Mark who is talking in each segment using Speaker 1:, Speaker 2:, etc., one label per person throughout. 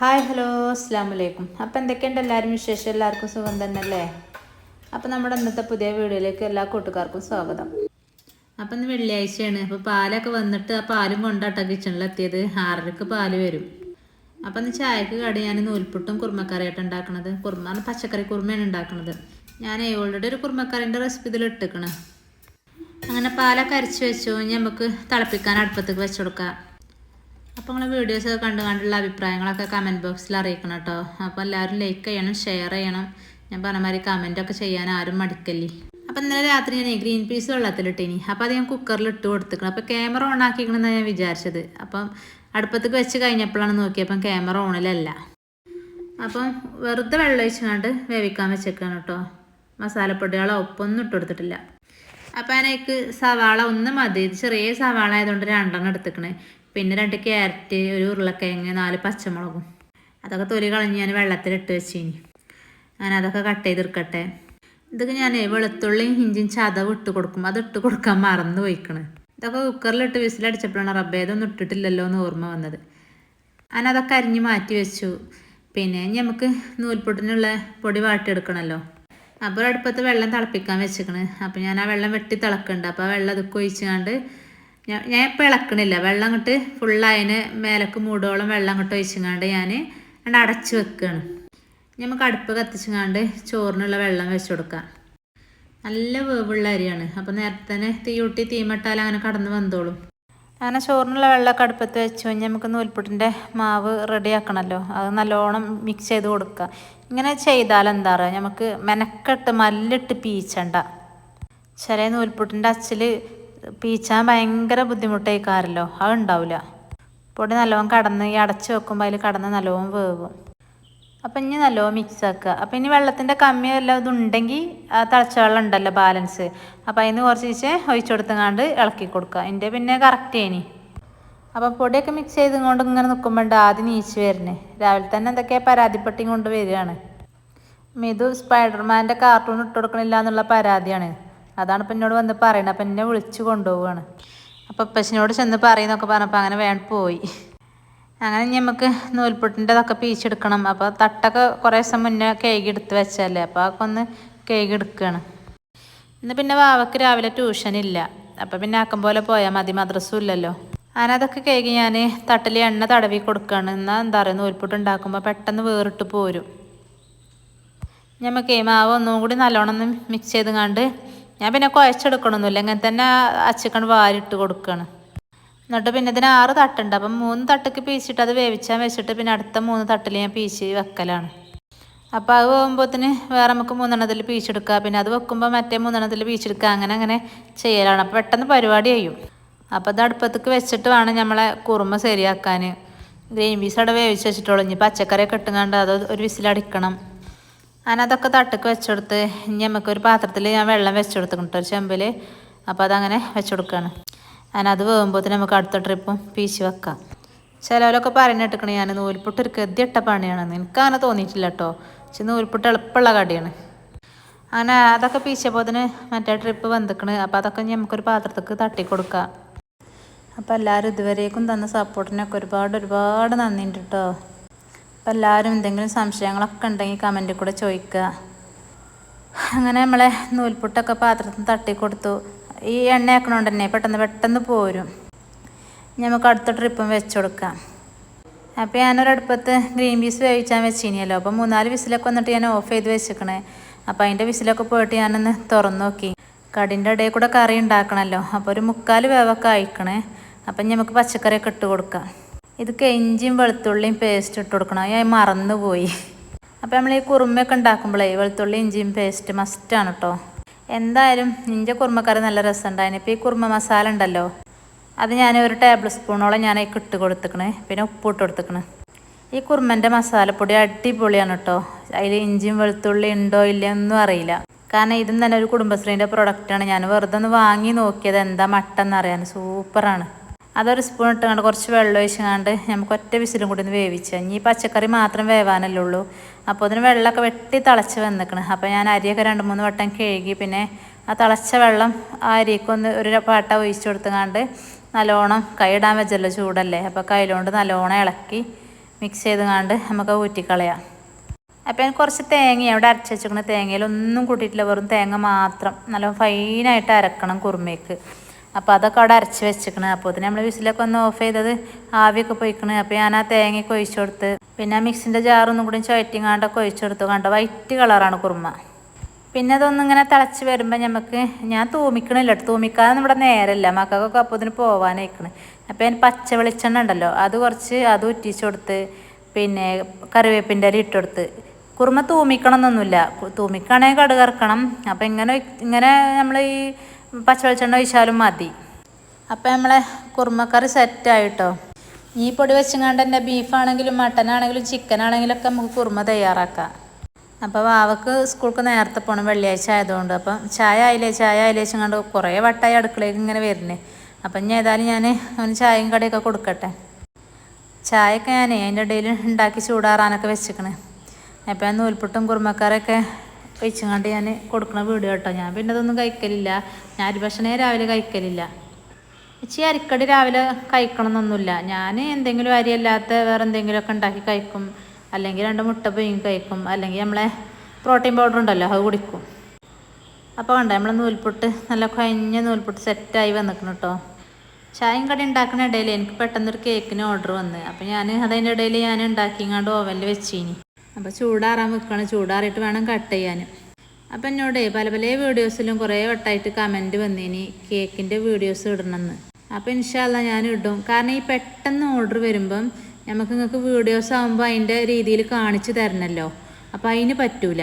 Speaker 1: Hi hello അസ്സാം വലൈക്കും അപ്പോൾ എന്തൊക്കെയുണ്ട് എല്ലാവരും വിശേഷം? എല്ലാവർക്കും സുഖം തന്നെയല്ലേ? അപ്പോൾ നമ്മുടെ ഇന്നത്തെ പുതിയ വീഡിയോയിലേക്ക് എല്ലാ കൂട്ടുകാർക്കും സ്വാഗതം. അപ്പം ഇന്ന് വെള്ളിയാഴ്ചയാണ്. അപ്പോൾ പാലൊക്കെ വന്നിട്ട് ആ പാലും കൊണ്ടാട്ടോ കിച്ചണിലെത്തിയത്. ആറരക്ക് പാൽ വരും. അപ്പം ഇന്ന് ചായക്ക് കടി ഞാൻ നൂൽപുട്ടും കുറുമക്കറിയായിട്ട് ഉണ്ടാക്കണത്. കുറുമ പച്ചക്കറി കുറുമയാണ് ഉണ്ടാക്കുന്നത് ഞാൻ ഓൾറെഡി ഒരു കുറുമക്കറിന്റെ റെസിപ്പി ഇതിൽ ഇട്ടിക്കണേ. അങ്ങനെ പാലൊക്കെ അരച്ച് വെച്ചു. നമുക്ക് തിളപ്പിക്കാൻ അടുപ്പത്തേക്ക് വെച്ചു കൊടുക്കാം. അപ്പോൾ നിങ്ങൾ വീഡിയോസ് കണ്ടു കണ്ടുള്ള അഭിപ്രായങ്ങളൊക്കെ കമന്റ് ബോക്സിൽ അറിയിക്കണം കേട്ടോ അപ്പോൾ എല്ലാവരും ലൈക്ക് ചെയ്യണം ഷെയർ ചെയ്യണം. ഞാൻ പറഞ്ഞ മാതിരി കമന്റൊക്കെ ചെയ്യാൻ ആരും മടിക്കല്ലേ. അപ്പോൾ ഇന്നലെ രാത്രി ഞാൻ ഗ്രീൻ പീസ് വെള്ളത്തിലിട്ടിനി അപ്പോൾ അത് ഞാൻ കുക്കറിൽ ഇട്ട് കൊടുത്തിക്കണം. അപ്പോൾ ക്യാമറ ഓൺ ആക്കിക്കണമെന്നാണ് ഞാൻ വിചാരിച്ചത്. അപ്പം അടുപ്പത്തേക്ക് വെച്ച് കഴിഞ്ഞപ്പോഴാണ് നോക്കിയപ്പം ക്യാമറ ഓണിലല്ല അപ്പം വെറുതെ വെള്ളം ഒഴിച്ചുകൊണ്ട് വേവിക്കാൻ വെച്ചേക്കാണ് കേട്ടോ മസാലപ്പൊടികളോ ഉപ്പൊന്നും ഇട്ട് കൊടുത്തിട്ടില്ല. അപ്പം അതിനേക്ക് സവാള ഒന്ന് മതി. ചെറിയ സവാള ആയതുകൊണ്ട് രണ്ടെണ്ണം എടുത്തേക്കണേ. പിന്നെ രണ്ട് ക്യാരറ്റ് ഒരു ഉരുളക്കിഴങ്ങ് നാല് പച്ചമുളകും. അതൊക്കെ തൊലി കളഞ്ഞ് ഞാൻ വെള്ളത്തിലിട്ട് വെച്ചിനി. ഞാൻ അതൊക്കെ കട്ട് ചെയ്തെടുക്കട്ടെ. ഇതൊക്കെ ഞാൻ വെളുത്തുള്ളി ഇഞ്ചിയും ചതവ് ഇട്ട് കൊടുക്കും. അത് ഇട്ട് കൊടുക്കാൻ മറന്നു പോയിക്കണ്. ഇതൊക്കെ കുക്കറിലിട്ട് വിസിലടിച്ചപ്പോഴാണ് റബ്ബേ ഇതൊന്നും ഇട്ടിട്ടില്ലല്ലോ എന്ന് ഓർമ്മ വന്നത്. ഞാൻ അതൊക്കെ അരിഞ്ഞ് മാറ്റി വെച്ചു. പിന്നെ നമുക്ക് നൂൽപൊട്ടിനുള്ള പൊടി വാട്ടിയെടുക്കണമല്ലോ അപ്പോൾ അടുപ്പത്ത് വെള്ളം തിളപ്പിക്കാൻ വെച്ചിക്കണ്. അപ്പോൾ ഞാൻ ആ വെള്ളം വെട്ടി തിളക്കുന്നുണ്ട് അപ്പോൾ ആ വെള്ളം അതൊക്കെ ഒഴിച്ചുകൊണ്ട് ഞാൻ ഞാൻ ഇപ്പോൾ ഇളക്കണില്ല. വെള്ളം അങ്ങോട്ട് ഫുള്ളതിന് മേലക്ക് മൂടോളം വെള്ളം അങ്ങോട്ട് ഒഴിച്ചങ്ങാണ്ട് ഞാൻ അവിടെ അടച്ച് വെക്കുകയാണ് നമുക്ക് അടുപ്പ് കത്തിച്ചങ്ങാണ്ട് ചോറിനുള്ള വെള്ളം വെച്ച് കൊടുക്കാം. നല്ല വേവുള്ള അരിയാണ്. അപ്പോൾ നേരത്തെ തന്നെ തീ കൂട്ടി തീമട്ടാൽ അങ്ങനെ കടന്ന് വന്നോളും. അങ്ങനെ ചോറിനുള്ള വെള്ളമൊക്കെ അടുപ്പത്ത് വെച്ച് കഴിഞ്ഞാൽ നമുക്ക് നൂൽപ്പുട്ടിന്റെ മാവ് റെഡി ആക്കണമല്ലോ. അത് നല്ലോണം മിക്സ് ചെയ്ത് കൊടുക്കുക. ഇങ്ങനെ ചെയ്താൽ എന്താ പറയുക നമുക്ക് മെനക്കെട്ട് മല്ലിട്ട് പീച്ചണ്ട. ചില നൂൽപ്പുട്ടിന്റെ അച്ചിൽ പീച്ചാൻ ഭയങ്കര ബുദ്ധിമുട്ടായിക്കാരല്ലോ അത് ഉണ്ടാവില്ല പൊടി നല്ലോണം കടന്ന് ഈ അടച്ച് വെക്കുമ്പോൾ അതിൽ കടന്ന് നല്ലോണം വേവും. അപ്പം ഇനി നല്ലോണം മിക്സ് ആക്കുക. അപ്പം ഇനി വെള്ളത്തിന്റെ കമ്മി വല്ലതും ഇതുണ്ടെങ്കിൽ ആ തിളച്ച വെള്ളം ഉണ്ടല്ലോ ബാലൻസ് അപ്പം അതിന് കുറച്ച് വെച്ച് ഒഴിച്ചു കൊടുത്തങ്ങാണ്ട് ഇളക്കി കൊടുക്കുക. എന്റെ പിന്നെ കറക്റ്റ് ഇനി അപ്പം പൊടിയൊക്കെ മിക്സ് ചെയ്തുകൊണ്ട് ഇങ്ങനെ നിൽക്കുമ്പോൾ ആദ്യം നീച്ച് വരുന്നേ രാവിലെ തന്നെ എന്തൊക്കെയാ പരാതിപ്പെട്ടിയും കൊണ്ട് വരികയാണ് മിതു സ്പൈഡർമാന്റെ കാർട്ടൂൺ ഇട്ട് കൊടുക്കണില്ല എന്നുള്ള പരാതിയാണ്. അതാണ് ഇപ്പം എന്നോട് വന്ന് പറയുന്നത് അപ്പം എന്നെ വിളിച്ച് കൊണ്ടുപോവുകയാണ് അപ്പം അപ്പച്ചനോട് ചെന്ന് പറയുന്നൊക്കെ പറഞ്ഞപ്പോൾ അങ്ങനെ വേണ്ട പോയി. അങ്ങനെ നമുക്ക് നൂൽപുട്ടിന്റെ ഇതൊക്കെ പീച്ചെടുക്കണം അപ്പോൾ തട്ടൊക്കെ കുറേ ദിവസം മുന്നേ കേക്ക് എടുത്ത് വെച്ചല്ലേ അപ്പോൾ അതൊക്കെ ഒന്ന് കേക്ക് എടുക്കുകയാണ് ഇന്ന് പിന്നെ വാവക്ക് രാവിലെ ട്യൂഷനില്ല അപ്പോൾ പിന്നെ ആക്കം പോലെ പോയാൽ മതി. മദ്രസും ഇല്ലല്ലോ. അതൊക്കെ കേക്ക് ഞാൻ തട്ടിൽ എണ്ണ തടവി കൊടുക്കുകയാണ് എന്നാൽ എന്താ പറയുക നൂൽപുട്ട് ഉണ്ടാക്കുമ്പോൾ പെട്ടെന്ന് വേറിട്ട് പോരും. നമുക്ക് മാവ് ഒന്നും കൂടി നല്ലോണം മിക്സ് ചെയ്ത് കണ്ട് ഞാൻ പിന്നെ കുഴച്ചെടുക്കണമൊന്നുമില്ല ഇങ്ങനെ തന്നെ അച്ചക്കൺ വാരിട്ട് കൊടുക്കുകയാണ് എന്നിട്ട് പിന്നെ ഇതിന് ആറ് തട്ടുണ്ട്. അപ്പം മൂന്ന് തട്ടക്ക് പീച്ചിട്ട് അത് വേവിച്ചാൽ വെച്ചിട്ട് പിന്നെ അടുത്ത മൂന്ന് തട്ടിൽ ഞാൻ പീച്ച് വെക്കലാണ്. അപ്പോൾ അത് പോകുമ്പോഴത്തിന് വേറെ നമുക്ക് മൂന്നെണ്ണത്തിൽ പീച്ചെടുക്കുക. പിന്നെ അത് വെക്കുമ്പോൾ മറ്റേ മൂന്നെണ്ണത്തിൽ പീച്ചെടുക്കുക. അങ്ങനെ അങ്ങനെ ചെയ്യലാണ്. അപ്പോൾ പെട്ടെന്ന് പരിപാടി ചെയ്യും അപ്പോൾ അത് അടുപ്പത്തേക്ക് വെച്ചിട്ട് വേണം നമ്മളെ കുറുമ ശരിയാക്കാൻ. ഗ്രീൻ പീസ് അവിടെ വേവിച്ച് വെച്ചിട്ടുള്ളൂ. ഇനി പച്ചക്കറിയൊക്കെ ഇട്ടുങ്ങാണ്ട് അത് ഒരു വിസിലടിക്കണം. ഞാൻ അതൊക്കെ തട്ടക്ക് വെച്ചെടുത്ത് ഇനി നമുക്ക് ഒരു പാത്രത്തിൽ ഞാൻ വെള്ളം വെച്ചെടുത്തിട്ടുണ്ട് ഒരു ചെമ്പിൽ അപ്പോൾ അതങ്ങനെ വെച്ചെടുക്കുകയാണ് ഞാനത് തന്നെ നമുക്ക് അടുത്ത ട്രിപ്പും പീച്ച് വെക്കാം. ചിലവരൊക്കെ പറഞ്ഞിട്ടിക്കണേ ഞാൻ നൂൽപുട്ട് ഒരു ഗതിയിട്ട പണിയാണെന്ന്. എനിക്ക് അങ്ങനെ തോന്നിയിട്ടില്ല കേട്ടോ പക്ഷെ നൂൽപുട്ട് എളുപ്പമുള്ള കടിയാണ്. അങ്ങനെ അതൊക്കെ പീച്ചപ്പോൾ തന്നെ മറ്റേ ട്രിപ്പ് വന്നിക്കണ് അപ്പോൾ അതൊക്കെ നമുക്കൊരു പാത്രത്തേക്ക് തട്ടി കൊടുക്കാം. അപ്പോൾ എല്ലാവരും ഇതുവരേക്കും തന്ന സപ്പോർട്ടിനൊക്കെ ഒരുപാട് ഒരുപാട് നന്ദിയുണ്ട് കേട്ടോ അപ്പോൾ എല്ലാവരും എന്തെങ്കിലും സംശയങ്ങളൊക്കെ ഉണ്ടെങ്കിൽ കമന്റിൽ കൂടെ ചോദിക്കുക. അങ്ങനെ നമ്മളെ നൂൽപുട്ടൊക്കെ പാത്രത്തിൽ തട്ടി കൊടുത്തു ഈ എണ്ണ ആക്കണോണ്ട് തന്നെ പെട്ടെന്ന് പെട്ടെന്ന് പോരും. നമുക്ക് അടുത്ത ട്രിപ്പും വെച്ച് കൊടുക്കാം. അപ്പോൾ ഞാനൊരടുപ്പത്ത് ഗ്രീൻ പീസ് വേവിച്ചാൽ വെച്ചിനിയല്ലോ. അപ്പോൾ മൂന്നാൽ വിസിലൊക്കെ വന്നിട്ട് ഞാൻ ഓഫ് ചെയ്ത് വെച്ചിക്കണേ. അപ്പോൾ അതിന്റെ വിസിലൊക്കെ പോയിട്ട് ഞാനൊന്ന് തുറന്നു നോക്കി. കടിന്റെ ഇടയിൽ കൂടെ കറി ഉണ്ടാക്കണമല്ലോ അപ്പോൾ ഒരു മുക്കാൽ വേവൊക്കെ അയക്കണേ അപ്പം നമുക്ക് പച്ചക്കറിയൊക്കെ ഇട്ട് കൊടുക്കാം. ഇതൊക്കെ ഇഞ്ചിയും വെളുത്തുള്ളിയും പേസ്റ്റ് ഇട്ട് കൊടുക്കണം. ഞാൻ മറന്നു പോയി അപ്പോൾ നമ്മൾ ഈ കുറുമയൊക്കെ ഉണ്ടാക്കുമ്പോഴേ വെളുത്തുള്ളി ഇഞ്ചിയും പേസ്റ്റ് മസ്റ്റാണ് കേട്ടോ എന്തായാലും ഇഞ്ച കുറുമക്കറി നല്ല രസമുണ്ടായിരുന്നു ഇപ്പോൾ ഈ കുറുമ മസാല ഉണ്ടല്ലോ അത് ഞാൻ ഒരു ടേബിൾ സ്പൂണോളം ഞാൻ ഇട്ട് കൊടുത്തേക്കണേ. പിന്നെ ഉപ്പിട്ട് കൊടുത്തേക്കണേ. ഈ കുറുമന്റെ മസാലപ്പൊടി അടിപൊളിയാണ് കേട്ടോ അതിൽ ഇഞ്ചിയും വെളുത്തുള്ളി ഉണ്ടോ ഇല്ലയോ ഒന്നും അറിയില്ല. കാരണം ഇതും തന്നെ ഒരു കുടുംബശ്രീന്റെ പ്രൊഡക്റ്റാണ് ഞാൻ വെറുതെ ഒന്ന് വാങ്ങി നോക്കിയത് എന്താ മട്ടെന്നറിയാൻ സൂപ്പറാണ്. അതൊരു സ്പൂൺ ഇട്ടുകൊണ്ട് കുറച്ച് വെള്ളം ഒഴിച്ചുകൊണ്ട് നമുക്ക് ഒറ്റ വിസിലും കൂടി ഒന്ന് വേവിച്ച. ഇനി പച്ചക്കറി മാത്രം വേവാനല്ലേ ഉള്ളൂ. അപ്പോൾ അതിന് വെള്ളമൊക്കെ വെട്ടി തിളച്ച് വന്നിക്കണം. അപ്പോൾ ഞാൻ അരിയൊക്കെ രണ്ട് മൂന്ന് വട്ടം കഴുകി പിന്നെ ആ തിളച്ച വെള്ളം ആ അരിക്കൊന്ന് ഒരു പാട്ട ഒഴിച്ചു കൊടുത്തുകൊണ്ട് നല്ലോണം കൈയിടാൻ വെച്ചല്ലോ ചൂടല്ലേ. അപ്പോൾ കയ്യിലോണ്ട് നല്ലോണം ഇളക്കി മിക്സ് ചെയ്ത് കണ്ട് നമുക്ക് ഊറ്റിക്കളയാം. അപ്പോൾ ഞാൻ കുറച്ച് തേങ്ങ അവിടെ അരച്ച് വെച്ചിരിക്കുന്ന തേങ്ങയിൽ ഒന്നും കൂട്ടിയിട്ടില്ല. വെറും തേങ്ങ മാത്രം. നല്ല ഫൈനായിട്ട് അരക്കണം കുറുമയ്ക്ക് അപ്പോൾ അതൊക്കെ അവിടെ അരച്ച് വെച്ചിക്കണ് അപ്പോൾ അതിന് നമ്മൾ വിസിലൊക്കെ ഒന്ന് ഓഫ് ചെയ്തത് ആവിയൊക്കെ പോയിക്കണ്. അപ്പോൾ ഞാൻ ആ തേങ്ങയൊക്കെ ഒഴിച്ചു കൊടുത്ത് പിന്നെ ആ മിക്സിന്റെ ജാറൊന്നും കൂടി ചുവറ്റിങ്ങാണ്ടൊക്കെ ഒഴിച്ചു കൊടുത്തു. കണ്ടോ? വൈറ്റ് കളറാണ് കുറുമ. പിന്നെ അതൊന്നും ഇങ്ങനെ തിളച്ച് വരുമ്പോൾ നമുക്ക് ഞാൻ തൂമിക്കണില്ല തൂമിക്കാതെ ഇവിടെ നേരല്ല. മക്കൾക്കൊക്കെ അപ്പോൾ ഇതിന് പോകാനായിക്കണ് അപ്പോൾ ഞാൻ പച്ച വെളിച്ചെണ്ണ ഉണ്ടല്ലോ അത് കുറച്ച് അത് ഉറ്റിച്ച് കൊടുത്ത് പിന്നെ കറിവേപ്പിന്റെ ഇട്ട് കൊടുത്ത്. കുറുമ തൂമിക്കണമെന്നൊന്നുമില്ല തൂമിക്കുകയാണെങ്കിൽ കടുക് അപ്പോൾ ഇങ്ങനെ ഇങ്ങനെ നമ്മൾ ഈ പച്ച വെളിച്ചെണ്ണ ഒഴിച്ചാലും മതി. അപ്പോൾ നമ്മളെ കുറുമക്കറി സെറ്റായിട്ടോ ഈ പൊടി വെച്ചങ്ങാണ്ട് തന്നെ ബീഫാണെങ്കിലും ചിക്കൻ ആണെങ്കിലും ഒക്കെ നമുക്ക് കുറുമ തയ്യാറാക്കാം. അപ്പോൾ വാവക്ക് സ്കൂൾക്ക് നേരത്തെ പോകണം വെള്ളിയാഴ്ച ആയതുകൊണ്ട്. അപ്പം ചായ ആയില്ലേ? ചായ ആയില്ലേ വെച്ചങ്ങാണ്ട് കുറേ വട്ടായി അടുക്കളയിലേക്ക് ഇങ്ങനെ വരുന്നേ. അപ്പം ഇനി ഏതായാലും ഞാൻ അവന് ചായയും കടയൊക്കെ കൊടുക്കട്ടെ. ചായയൊക്കെ ഞാൻ അതിന്റെ ഇടയിൽ ഉണ്ടാക്കി ചൂടാറാനൊക്കെ വെച്ചിക്കണേ. അപ്പം ഞാൻ നൂൽപുട്ടും കുറുമക്കാരൊക്കെ വെച്ചുകൊണ്ട് ഞാൻ കൊടുക്കുന്ന വീഡിയോ കേട്ടോ. ഞാൻ പിന്നെ അതൊന്നും കഴിക്കലില്ല. ഞാൻ അരിഭക്ഷണേ രാവിലെ കഴിക്കലില്ല. ഇച്ചി അരിക്കടി രാവിലെ കഴിക്കണമെന്നൊന്നുമില്ല. ഞാൻ എന്തെങ്കിലും അരിയല്ലാത്ത വേറെ എന്തെങ്കിലുമൊക്കെ ഉണ്ടാക്കി കഴിക്കും. അല്ലെങ്കിൽ രണ്ട് മുട്ട പൊയ്യും കഴിക്കും. അല്ലെങ്കിൽ നമ്മളെ പ്രോട്ടീൻ പൗഡർ ഉണ്ടല്ലോ അത് കുടിക്കും. അപ്പോൾ കണ്ടോ നമ്മൾ നൂൽപുട്ട് നല്ല കുഴഞ്ഞ നൂൽപുട്ട് സെറ്റായി വന്നിക്കണം കേട്ടോ. ചായയും കടി ഉണ്ടാക്കുന്ന ഇടയിൽ എനിക്ക് പെട്ടെന്നൊരു കേക്കിന് ഓർഡർ വന്ന്. അപ്പോൾ ഞാൻ അതിന്റെ ഇടയിൽ ഞാൻ ഉണ്ടാക്കിങ്ങാണ്ട് ഓവനിൽ വെച്ചിനി. അപ്പോൾ ചൂടാറാൻ വെക്കണം. ചൂടാറിയിട്ട് വേണം കട്ട് ചെയ്യാൻ. അപ്പം എന്നോട് പല പല വീഡിയോസിലും കുറേ വട്ടമായിട്ട് കമന്റ് വന്നിനി കേക്കിന്റെ വീഡിയോസ് ഇടണമെന്ന്. അപ്പോൾ ഇൻഷാല്ല ഞാൻ ഇടും. കാരണം ഈ പെട്ടെന്ന് ഓർഡർ വരുമ്പം നമുക്ക് നിങ്ങൾക്ക് വീഡിയോസ് ആകുമ്പോൾ അതിന്റെ രീതിയിൽ കാണിച്ചു തരണമല്ലോ അപ്പോൾ അതിന് പറ്റൂല.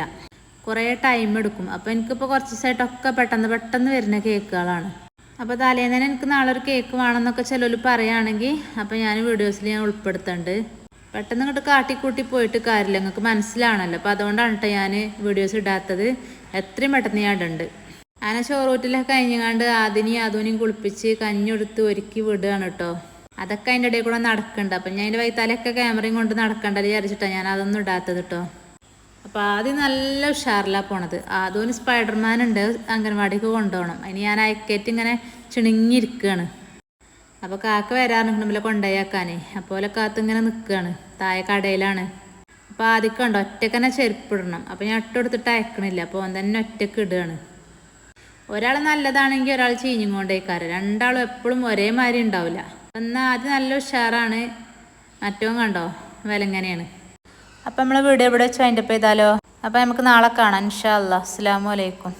Speaker 1: കുറേ ടൈം എടുക്കും. അപ്പോൾ എനിക്കിപ്പോൾ കുറച്ച് ദിവസമായിട്ടൊക്കെ പെട്ടെന്ന് പെട്ടെന്ന് വരുന്ന കേക്കുകളാണ്. അപ്പോൾ തലേന്ന് തന്നെ എനിക്ക് നാളെ ഒരു കേക്ക് വേണമെന്നൊക്കെ ചിലർ പറയുകയാണെങ്കിൽ അപ്പോൾ ഞാൻ വീഡിയോസിൽ ഞാൻ ഉൾപ്പെടുത്തുന്നുണ്ട് പെട്ടെന്ന് ഇങ്ങോട്ട് കാട്ടിക്കൂട്ടി പോയിട്ട് കാര്യമില്ല. നിങ്ങൾക്ക് മനസ്സിലാണല്ലോ. അപ്പോൾ അതുകൊണ്ടാണ് കേട്ടോ ഞാൻ വീഡിയോസ് ഇടാത്തത്. എത്രയും പെട്ടെന്ന് ഞാൻ ഇടുന്നുണ്ട് അങ്ങനെ ചോറൂറ്റിലൊക്കെ കഴിഞ്ഞങ്ങാണ്ട് ആദിനെയും ആദൂനെയും കുളിപ്പിച്ച് കഞ്ഞെടുത്ത് ഒരുക്കി വിടുകയാണ് കേട്ടോ അതൊക്കെ അതിന്റെ ഇടയിൽ കൂടെ നടക്കുന്നുണ്ട് അപ്പം ഞാൻ അതിന്റെ വൈത്താലൊക്കെ ക്യാമറയും കൊണ്ട് നടക്കണ്ടല്ലോ വിചാരിച്ചിട്ടാണ് ഞാൻ അതൊന്നും ഇടാത്തത് കേട്ടോ അപ്പോൾ ആദ്യം നല്ല ഉഷാറിലാണ് പോണത്. ആദ്യം സ്പൈഡർമാൻ ഉണ്ട്. അംഗൻവാടിക്ക് കൊണ്ടുപോകണം. അതിന് ഞാൻ അയക്കേറ്റ് ഇങ്ങനെ ചിണുങ്ങിയിരിക്കുകയാണ് അപ്പോൾ കാക്ക വരാറുണ്ട് കൊണ്ടുപോയാക്കാനേ അപ്പോൾ കാത്ത് ഇങ്ങനെ നിൽക്കുകയാണ് താഴെ കടയിലാണ്. അപ്പോൾ ആദ്യം കണ്ടോ ഒറ്റയ്ക്ക് തന്നെ ചെരുപ്പിടണം അപ്പോൾ ഞാൻ ഒട്ടെടുത്തിട്ട് അയക്കണില്ല. അപ്പോൾ ഓൻ തന്നെ ഒറ്റയ്ക്ക് ഇടുകയാണ് ഒരാൾ നല്ലതാണെങ്കിൽ ഒരാൾ ചീഞ്ഞും കൊണ്ടേക്കാറ് രണ്ടാളും എപ്പോഴും ഒരേ മാതിരി ഉണ്ടാവില്ല എന്നാൽ ആദ്യം നല്ല ഉഷാറാണ്. മറ്റവും കണ്ടോ വില എങ്ങനെയാണ് അപ്പം നമ്മൾ വീഡിയോ ഇവിടെ വെച്ച്? അതിന്റെ ചെയ്താലോ അപ്പം നമുക്ക് നാളെ കാണാം. ഇൻഷാ അല്ലാ അസ്സാം വലൈക്കും